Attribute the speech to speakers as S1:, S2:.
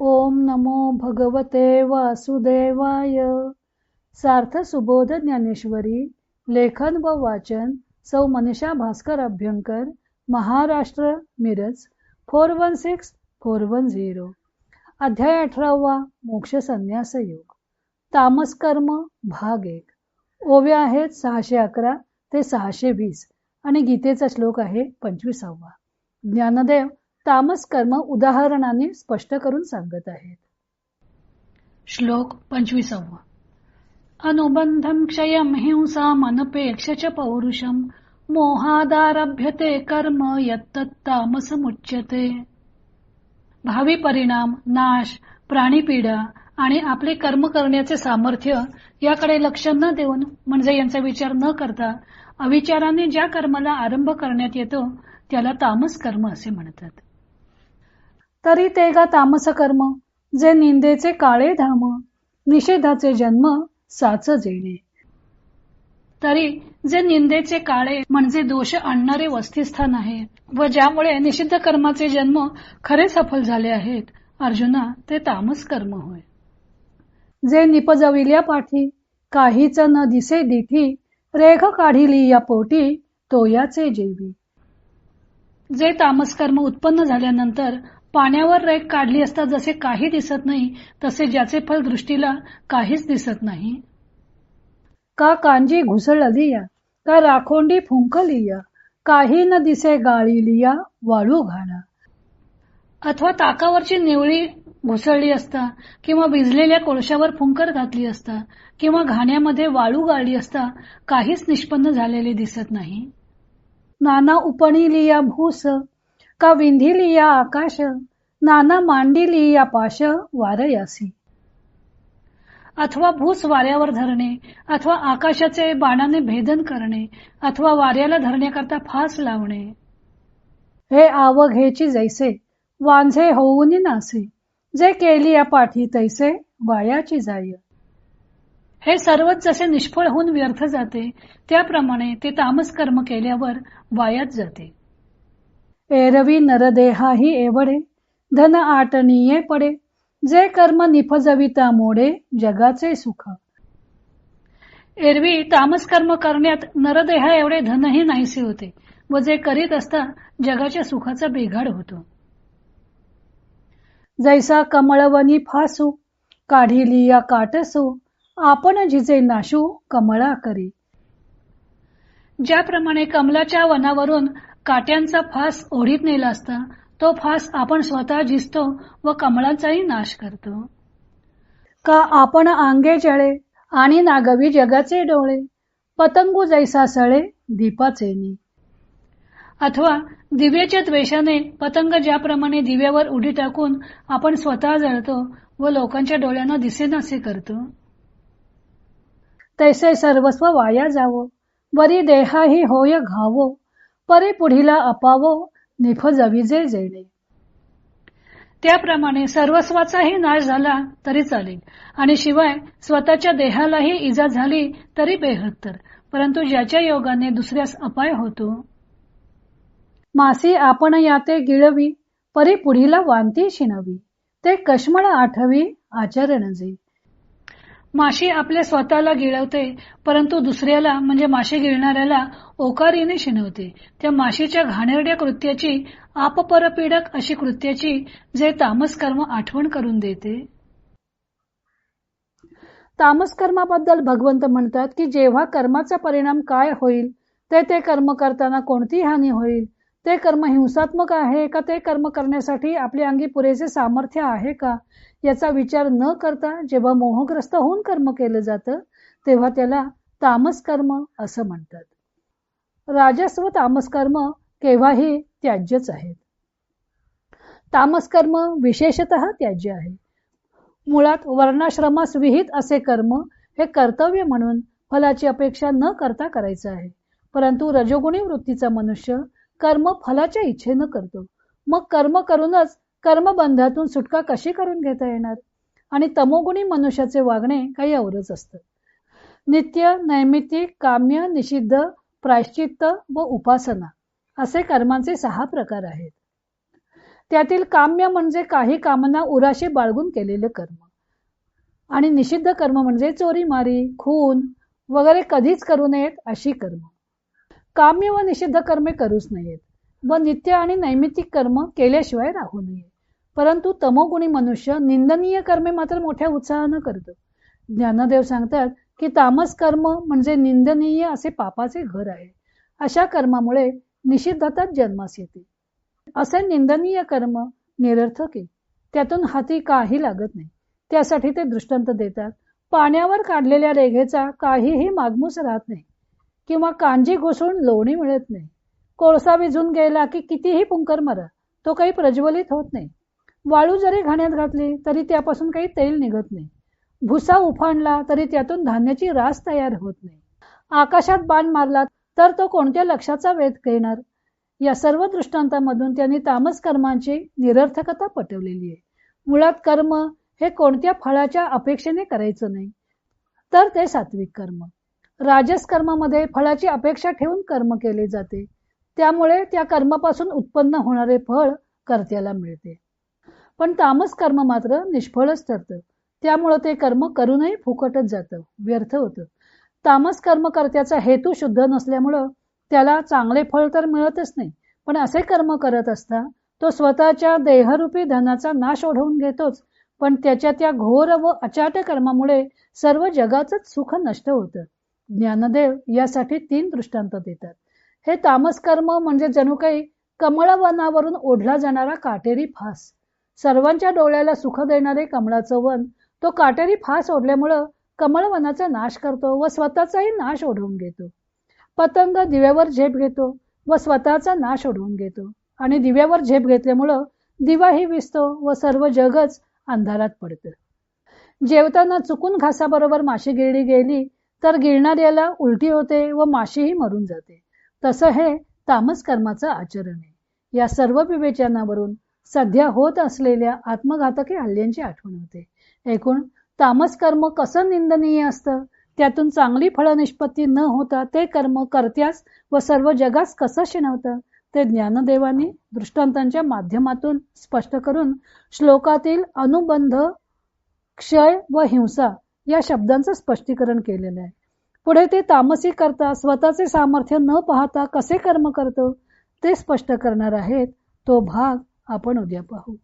S1: ओम नमो भगवते वासुदेवाय. सार्थ सुबोध ज्ञानेश्वरी लेखन व वाचन सौ Manisha Bhaskar Abhyankar Maharashtra Miraj four one six four one zero. अध्याय अठरावा मोक्ष संन्यास योग. तामस कर्म भाग एक. ओव्या आहेत सहाशे अकरा ते सहाशे वीस. आणि गीतेचा श्लोक आहे पंचवीसावा. ज्ञानदेव तामस कर्म उदाहरणाने स्पष्ट करून सांगत आहेत.
S2: श्लोक पंचवीसावा. अनुबंधम क्षयम हिंसा मनपेक्ष च पौरुषम मोहादारभ्यते कर्म यत्तत्तामसमुच्यते भावी परिणाम नाश प्राणीपीडा आणि आपले कर्म करण्याचे सामर्थ्य याकडे लक्ष न देऊन म्हणजे यांचा विचार न करता अविचाराने ज्या कर्माला आरंभ करण्यात येतो त्याला तामस कर्म असे म्हणतात.
S1: तरी ते गा तामस कर्म जे निंदेचे काळे धाम निषेधाचे जन्म साच जेणे.
S2: तरी जे निंदेचे काळे म्हणजे दोष आणणारे वस्तीस्थान आहे व ज्यामुळे निषिद्ध कर्माचे जन्म खरे सफल झाले आहेत अर्जुना ते तामस कर्म होय.
S1: जे निपजविल्या पाठी काहीच न दिसे दिठी रेख काढिली या पोटी तोयाचे जेवी.
S2: जे तामस कर्म उत्पन्न झाल्यानंतर पाण्यावर रेख काढली असता जसे काही दिसत नाही तसे ज्याचे फल दृष्टीला काहीच दिसत नाही.
S1: का कांजी घुसळलिया का राखोंडी फुंकलिया काही न दिसे गाळीलिया वाळू घाणा.
S2: अथवा ताकावरची निवळी घुसळली असता किंवा भिजलेल्या कोळशावर फुंकर घातली असता किंवा घाण्यामध्ये वाळू गाळली असता काहीच निष्पन्न झालेले दिसत नाही.
S1: नाना उपणिलिया भूस का विंधिलिया आकाश नाना मांडिली या पाश वारयासी
S2: अथवा भूस वाऱ्यावर धरणे अथवा आकाशाचे बाणाने भेदन करणे अथवा वाऱ्याला धरण्याकरता फास लावणे.
S1: हे आवघेची जैसे वांझे होऊन नासे. जे केली या पाठी तैसे वायाची जाय.
S2: हे सर्वच जसे निष्फळ होऊन व्यर्थ जाते त्याप्रमाणे ते तामस कर्म केल्यावर वायात जाते.
S1: एरवी नरदेहाही एवढे. धन आटनीये पडे. जे कर्म निफजविता मोडे जगाचे सुख.
S2: एरवी तामस कर्म करण्यात नरदेहा एवढे धनही नाहीसे होते व जे करीत असता जगाच्या सुखाचा बिघाड होतो.
S1: जैसा कमळवनी फासू काढिली या काटसू आपण जिजे नाशू कमळा करी.
S2: ज्याप्रमाणे कमलाच्या वनावरून काट्यांचा फास ओढीत नेला असता तो फास आपण स्वतः झिजतो व कमळांचाही नाश करतो.
S1: का आपण आंगे जळे आणि नागवी जगाचे डोळे पतंगू जैसा सळे दीपाचे
S2: अथवा दिव्याच्या द्वेषाने पतंग ज्याप्रमाणे दिव्यावर उडी टाकून आपण स्वतः जळतो व लोकांच्या डोळ्यांना दिसेनासे करतो.
S1: तैसे सर्वस्व वाया जावो वरी देहाही होय घावो परी पुढीला अपावो निफ जविजे जेणे.
S2: त्याप्रमाणे सर्वस्वाचाही नाश झाला तरी चालेल. आणि शिवाय स्वतःच्या देहालाही इजा झाली तरी बेहत्तर. परंतु ज्याच्या योगाने दुसऱ्यास अपाय होतो?
S1: मासी आपण याते गिळवी परी पुढीला वांती शिनवी. ते कश्मळ आठवी आचरण जे.
S2: माशी आपल्या स्वतःला गिळवते परंतु दुसऱ्याला म्हणजे माशी गिळणाऱ्याला ओकारीने शिनवते त्या माशीच्या घाणेरड्या कृत्याची आपपरपीडक अशी कृत्याची जे तामस कर्म आठवण करून देते.
S1: तामस कर्माबद्दल भगवंत म्हणतात की जेव्हा कर्माचा परिणाम काय होईल ते ते कर्म करताना कोणती हानी होईल? ते कर्म हिंसात्मक आहे का? ते कर्म करण्यासाठी आपल्या अंगी पुरेसे सामर्थ्य आहे का? याचा विचार न करता जेव्हा मोहग्रस्त होऊन कर्म केलं जातं तेव्हा त्याला तामस कर्म असं म्हणतात. राजस्व तामस कर्म केव्हाही त्याज्यच आहेत. तामस कर्म विशेषत त्याज्य आहे. मुळात वर्णाश्रमास विहित असे कर्म हे कर्तव्य म्हणून फलाची अपेक्षा न करता करायचं आहे. परंतु रजोगुणी वृत्तीचा मनुष्य कर्म फलाच्या इच्छेनं करतो. मग कर्म करूनच कर्मबंधातून सुटका कशी करून घेता येणार? आणि तमोगुणी मनुष्याचे वागणे काही अवरच असतं. नित्य नैमित्तिक काम्य निषिद्ध प्रायश्चित्त व उपासना असे कर्मांचे सहा प्रकार आहेत. त्यातील काम्य म्हणजे काही कामना उराशी बाळगून केलेले कर्म आणि निषिद्ध कर्म म्हणजे चोरी मारी खून वगैरे कधीच करू नयेत अशी कर्म. काम्य व निषिद्ध कर्मे करूच नयेत व नित्य आणि नैमित्तिक कर्म केल्याशिवाय राहू नये. परंतु तमोगुणी मनुष्य निंदनीय कर्मे मात्र मोठ्या उत्साहानं करतो. ज्ञानदेव सांगतात की तामस कर्म म्हणजे निंदनीय असे पापाचे घर आहे. अशा कर्मामुळे निषिद्धातच जन्मास येते. असे निंदनीय कर्म निरर्थक त्यातून हाती काही लागत नाही. त्यासाठी ते दृष्टांत देतात. पाण्यावर काढलेल्या रेघेचा काहीही मागमूस राहत नाही. किंवा कांजी घुसळून लोणी मिळत नाही. कोळसा विझून गेला की कितीही पुंकर मारा तो काही प्रज्वलित होत नाही. वाळू जरी घाण्यात घातली तरी त्यापासून काही तेल निघत नाही. भुसा उफाणला तरी त्यातून धान्याची रास तयार होत नाही. आकाशात बाण मारला तर तो कोणत्या लक्षाचा वेध घेणार? या सर्व दृष्टांतामधून त्यांनी तामस कर्मांची निरर्थकता पटवलेली आहे. मुळात कर्म हे कोणत्या फळाच्या अपेक्षेने करायचं नाही तर ते सात्विक कर्म. राजस कर्मामध्ये फळाची अपेक्षा ठेवून कर्म केले जाते. त्यामुळे त्या कर्मापासून उत्पन्न होणारे फळ कर्त्याला मिळते. पण तामस कर्म मात्र निष्फळच ठरतं. त्यामुळं ते कर्म करूनही फुकटच जातं व्यर्थ होतं. तामस कर्म कर्त्याचा हेतू शुद्ध नसल्यामुळं त्याला चांगले फळ तर मिळतच नाही पण असे कर्म करत असता तो स्वतःच्या देहरूपी धनाचा नाश ओढवून घेतोच पण त्याच्या त्या घोर व अचाट कर्मामुळे सर्व जगाचंच सुख नष्ट होतं. ज्ञानदेव यासाठी तीन दृष्टांत देतात. हे तामस कर्म म्हणजे जणू काही कमळवनावरून ओढला जाणारा काटेरी फास. सर्वांच्या डोळ्याला सुख देणारे कमळाचं वन तो काटेरी फास ओढल्यामुळं कमळवनाचा नाश करतो व स्वतःचाही नाश ओढवून घेतो. पतंग दिव्यावर झेप घेतो व स्वतःचा नाश ओढवून घेतो. आणि दिव्यावर झेप घेतल्यामुळं दिवाही विसतो व सर्व जगच अंधारात पडतं. जेवताना चुकून घासाबरोबर माशी गिळली गेली तर गिळणाऱ्याला उलटी होते व माशीही मरून जाते. तसं हे तामस कर्माचं आचरण आहे. या सर्व विवेचनावरून सध्या होत असलेल्या आत्मघातकी हल्ल्यांची आठवण होते. एकूण तामस कर्म कसं निंदनीय असतं? त्यातून चांगली फळ निष्पत्ती न होता ते कर्म करत्यास व सर्व जगास कसं शिणवतं? ते ज्ञानदेवानी दृष्टांतांच्या माध्यमातून स्पष्ट करून श्लोकातील अनुबंध क्षय व हिंसा या शब्दांचं स्पष्टीकरण केलेलं आहे. पुढे ते तामसी करता स्वतःचे सामर्थ्य न पाहता कसे कर्म करतो ते स्पष्ट करणार आहेत तो भाग आपण उद्या पाहू.